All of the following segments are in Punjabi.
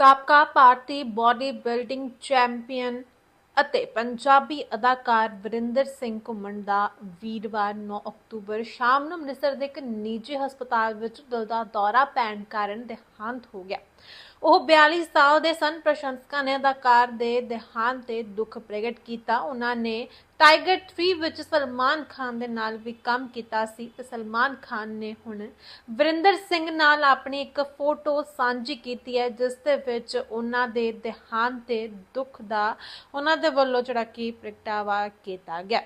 ਸਾਬਕਾ ਭਾਰਤੀ ਬਾਡੀ ਬਿਲਡਿੰਗ ਚੈਂਪੀਅਨ ਅਤੇ ਪੰਜਾਬੀ ਅਦਾਕਾਰ ਵਰਿੰਦਰ ਸਿੰਘ ਘੁੰਮਣ ਦਾ ਵੀਰਵਾਰ 9 ਅਕਤੂਬਰ ਸ਼ਾਮ ਨੂੰ ਅੰਮ੍ਰਿਤਸਰ ਦੇ ਇੱਕ ਨਿੱਜੀ ਹਸਪਤਾਲ ਵਿੱਚ ਦਿਲ ਦਾ ਦੌਰਾ ਪੈਣ ਕਾਰਨ ਦੇਹਾਂਤ ਹੋ ਗਿਆ। ਉਹ 42 ਸਾਲ ਦੇ ਸਨ ਪ੍ਰਸ਼ੰਸਕਾਂ ਨੇ ਅਦਾਕਾਰ ਦੇ ਦੇਹਾਂਤ ਤੇ ਦੁੱਖ ਪ੍ਰਗਟ ਕੀਤਾ। ਉਹਨਾਂ ਨੇ ਟਾਈਗਰ 3 ਵਿੱਚ ਸਲਮਾਨ ਖਾਨ ਦੇ ਨਾਲ ਵੀ ਕੰਮ ਕੀਤਾ ਸੀ ਤੇ ਸਲਮਾਨ ਖਾਨ ਨੇ ਹੁਣ ਵਰਿੰਦਰ ਸਿੰਘ ਨਾਲ ਆਪਣੀ ਇੱਕ ਫੋਟੋ ਸਾਂਝੀ ਕੀਤੀ ਹੈ, ਜਿਸ ਦੇ ਵਿੱਚ ਉਹਨਾਂ ਦੇ ਦੇਹਾਂਤ ਤੇ ਦੁੱਖ ਦਾ ਉਹਨਾਂ ਦੇ ਵੱਲੋਂ ਜਿਹੜਾ ਕਿ ਪ੍ਰਗਟਾਵਾ ਕੀਤਾ ਗਿਆ।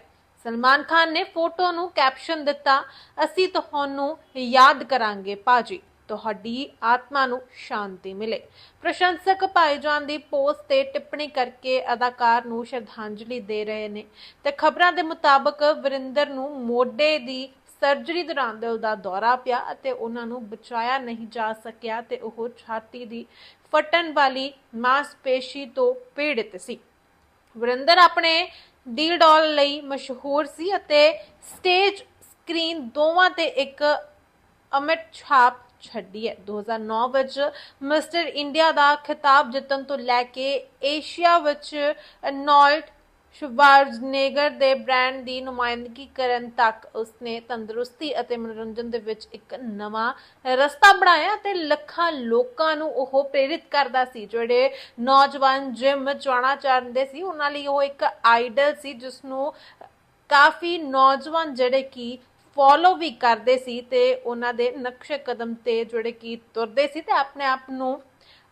ਸਲਮਾਨ ਖਾਨ ਨੇ ਫੋਟੋ ਨੂੰ ਕੈਪਸ਼ਨ ਦਿੱਤਾ, ਅਸੀਂ ਤੁਹਾਨੂੰ ਯਾਦ ਕਰਾਂਗੇ ਪਾਜੀ ਤੁਹਾਡੀ ਆਤਮਾ ਨੂੰ ਸ਼ਾਂਤੀ ਮਿਲੇ। ਪ੍ਰਸ਼ੰਸਕ ਭਾਈਜਾਨ ਦੀ ਪੋਸਟ ਤੇ ਟਿੱਪਣੀ ਕਰਕੇ ਅਦਾਕਾਰ ਨੂੰ ਸ਼ਰਧਾਂਜਲੀ ਦੇ ਰਹੇ ਨੇ ਤੇ ਖਬਰਾਂ ਦੇ ਮੁਤਾਬਕ ਵਰਿੰਦਰ ਨੂੰ ਮੋਢੇ ਦੀ ਸਰਜਰੀ ਦੌਰਾਨ ਦਿਲ ਦਾ ਦੌਰਾ ਪਿਆ ਅਤੇ ਉਹਨਾਂ ਨੂੰ ਬਚਾਇਆ ਨਹੀਂ ਜਾ ਸਕਿਆ ਤੇ ਉਹ ਛਾਤੀ ਦੀ ਫਟਣ ਵਾਲੀ ਮਾਸਪੇਸ਼ੀ ਤੋਂ ਪੀੜਿਤ ਸੀ। ਵਰਿੰਦਰ ਆਪਣੇ ਡੀ ਡਾਲ ਲਈ ਮਸ਼ਹੂਰ ਸੀ ਅਤੇ ਸਟੇਜ ਸਕਰੀਨ ਦੋਵਾਂ ਤੇ ਇੱਕ ਅਮਿਟ ਛਾਪ ਛੱਡੀ ਹੈ। 2009 ਵਿੱਚ ਮਿਸਟਰ ਇੰਡੀਆ ਦਾ ਖਿਤਾਬ ਜਿੱਤਣ ਤੋਂ ਲੈ ਕੇ ਏਸ਼ੀਆ ਵਿੱਚ ਅਰਨੋਲਡ ਸ਼ਵਾਰਜ਼ਨੇਗਰ ਦੇ ਬ੍ਰਾਂਡ ਦੀ ਨੁਮਾਇੰਦਗੀ ਕਰਨ ਤੱਕ ਉਸਨੇ ਤੰਦਰੁਸਤੀ ਅਤੇ ਮਨੋਰੰਜਨ ਦੇ ਵਿੱਚ ਇੱਕ ਨਵਾਂ ਰਸਤਾ ਬਣਾਇਆ ਤੇ ਲੱਖਾਂ ਲੋਕਾਂ ਨੂੰ ਉਹ ਪ੍ਰੇਰਿਤ ਕਰਦਾ ਸੀ। ਜਿਹੜੇ ਨੌਜਵਾਨ ਜਿਮ ਜਾਣਾ ਚਾਹੁੰਦੇ ਸੀ, ਉਹਨਾਂ ਲਈ ਉਹ ਇੱਕ ਆਈਡਲ ਸੀ ਜਿਸ ਨੂੰ ਕਾਫੀ ਨੌਜਵਾਨ ਜਿਹੜੇ ਕਿ ਫੋਲੋ ਵੀ ਕਰਦੇ ਸੀ ਤੇ ਉਹਨਾਂ ਦੇ ਨਕਸ਼ੇ ਕਦਮ ਤੇ ਜਿਹੜੇ ਕਿ ਤੁਰਦੇ ਸੀ ਤੇ ਆਪਣੇ ਆਪ ਨੂੰ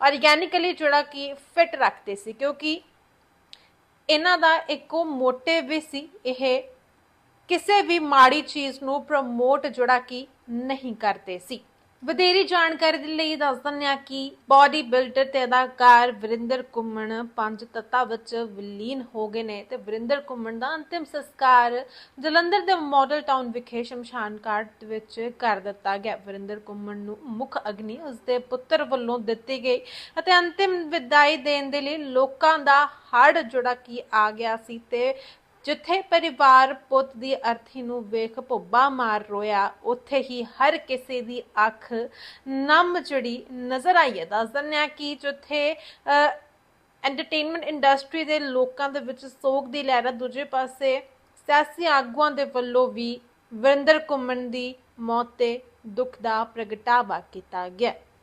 ਆਰਗੈਨਿਕਲੀ ਜਿਹੜਾ ਕਿ ਫਿਟ ਰੱਖਦੇ ਸੀ, ਕਿਉਂਕਿ ਇਹਨਾਂ ਦਾ ਇੱਕੋ ਮੋਟਿਵ ਵੀ ਸੀ, ਇਹ ਕਿਸੇ ਵੀ ਮਾੜੀ ਚੀਜ਼ ਨੂੰ ਪ੍ਰਮੋਟ ਜਿਹੜਾ ਕਿ ਨਹੀਂ ਕਰਦੇ ਸੀ। ਵਧੇਰੀ ਜਾਣਕਾਰੀ ਦੇ ਲਈ ਦੱਸ ਦਿੰਦੇ ਹਾਂ ਕਿ ਬਾਡੀ ਬਿਲਡਰ ਤੇ ਅਦਾਕਾਰ ਵਰਿੰਦਰ ਕੁੰਮਣ ਪੰਜ ਤੱਤਾਂ ਵਿੱਚ ਵਿਲੀਨ ਹੋ ਗਏ ਨੇ ਤੇ ਵਰਿੰਦਰ ਕੁੰਮਣ ਦਾ ਅੰਤਿਮ ਸੰਸਕਾਰ ਜਲੰਧਰ ਦੇ ਮਾਡਲ ਟਾਊਨ ਵਿਖੇ ਸ਼ਮਸ਼ਾਨ ਘਾਟ ਵਿੱਚ ਕਰ ਦਿੱਤਾ ਗਿਆ। ਵਰਿੰਦਰ ਕੁੰਮਣ ਨੂੰ ਮੁੱਖ ਅਗਨੀ ਉਸਦੇ ਪੁੱਤਰ ਵੱਲੋਂ ਦਿੱਤੀ ਗਈ ਅਤੇ ਅੰਤਿਮ ਵਿਦਾਈ ਦੇਣ ਦੇ ਲਈ ਲੋਕਾਂ ਦਾ ਹੜ ਜੁੜਾ ਕਿ ਆ ਗਿਆ ਸੀ ਤੇ ਜਿੱਥੇ ਪਰਿਵਾਰ ਪੁੱਤ ਦੀ ਅਰਥੀ ਨੂੰ ਵੇਖ ਭੁੱਬਾ ਮਾਰ ਰੋਇਆ, ਉੱਥੇ ਹੀ ਹਰ ਕਿਸੇ ਦੀ ਅੱਖ ਨਮ ਜਿਹੜੀ ਨਜ਼ਰ ਆਈ ਹੈ। ਦੱਸ ਦਿੰਦੇ ਹਾਂ ਕਿ ਜਿੱਥੇ ਐਂਟਰਟੇਨਮੈਂਟ ਇੰਡਸਟਰੀ ਦੇ ਲੋਕਾਂ ਦੇ ਵਿੱਚ ਸੋਗ ਦੀ ਲਹਿਰ ਹੈ, ਦੂਜੇ ਪਾਸੇ ਸਿਆਸੀ ਆਗੂਆਂ ਦੇ ਵੱਲੋਂ ਵੀ ਵਰਿੰਦਰ ਕੁੰਮਣ ਦੀ ਮੌਤ ਤੇ ਦੁੱਖ ਦਾ ਪ੍ਰਗਟਾਵਾ ਕੀਤਾ ਗਿਆ।